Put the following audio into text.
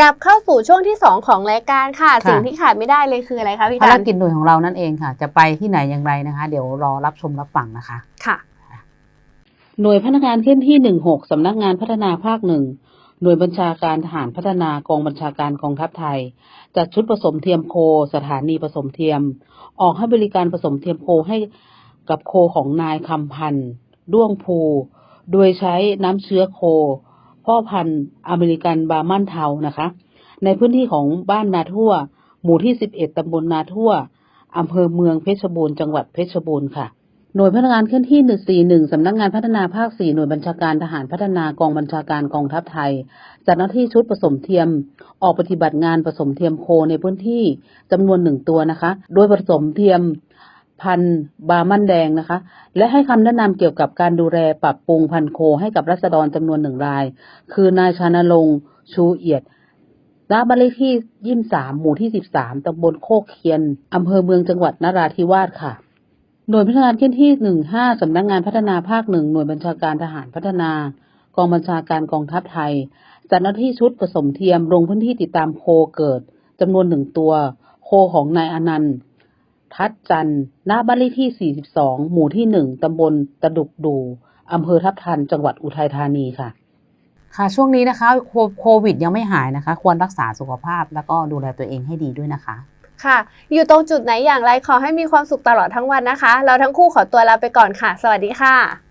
กลับเข้าสู่ช่วงที่ 2 ของรายการค่ะค่ะ สิ่งที่ขาดไม่ได้เลยคืออะไรคะพี่ภารกันกิจหน่วยของเรานั่นเองค่ะ จะไปที่ไหนอย่างไรนะคะ เดี๋ยวรอรับชมรับฟังนะคะค่ะ หน่วยพนักงานเคลื่อนที่ 16 สำนักงานพัฒนาภาคหนึ่งหน่วยบัญชาการทหารพัฒนากองบัญชาการกองทัพไทย จัดชุดผสมเทียมโค สถานีผสมเทียม ออกให้บริการผสมเทียมโคให้กับโคของนายคำพันธ์ด้วงภู โดยใช้น้ำเชื้อโค พ่อพันธุ์อเมริกันบาร์มันเทานะคะ ในพื้นที่ของบ้านนาทั่ว หมู่ที่ 11 ตำบลนาทั่วอำเภอเมืองเพชรบูรณ์จังหวัดเพชรบูรณ์ค่ะ หน่วยพนักงานเคลื่อนที่ 141 สำนักงานพัฒนาภาค 4 หน่วยบัญชาการทหารพัฒนากองบัญชาการกองทัพไทย จัดหน้าที่ชุดผสมเทียม ออกปฏิบัติงานผสมเทียมโคในพื้นที่จำนวนหนึ่งตัวนะคะ โดยผสมเทียม พันธุ์บามันแดงนะคะ และให้คำแนะนำเกี่ยวกับการดูแลปรับปรุงพันธุ์โคให้กับรัษฎรจำนวนหนึ่งราย คือนายชานรงค์ชูเอียดณบ้านเลขที่ยี่สามหมู่ที่สิบสามตำบลโคกเคียนอำเภอเมืองจังหวัดนราธิวาสค่ะ หน่วยพัฒนาเคลื่อนที่หนึ่งห้าสำนักงานพัฒนาภาคหนึ่งหน่วยบัญชาการทหารพัฒนา กองบัญชาการกองทัพไทยจัดหน้าที่ชุดผสมเทียมลงพื้นที่ติดตามโคเกิดจำนวนหนึ่งตัว โคของนายอนันต์ ทัดจันทร์ณบ้านเลขที่ 42 หมู่ที่หนึ่งตำบลตะดุกดูอำเภอทับทัน จังหวัดอุทัยธานีค่ะ ค่ะ ช่วงนี้นะคะโคโควิดยังไม่หายนะคะ ควรรักษาสุขภาพแล้วก็ดูแลตัวเองให้ดีด้วยนะคะ ค่ะ อยู่ตรงจุดไหนอย่างไรขอให้มีความสุขตลอดทั้งวันนะคะ เราทั้งคู่ขอตัวลาไปก่อนค่ะ สวัสดีค่ะ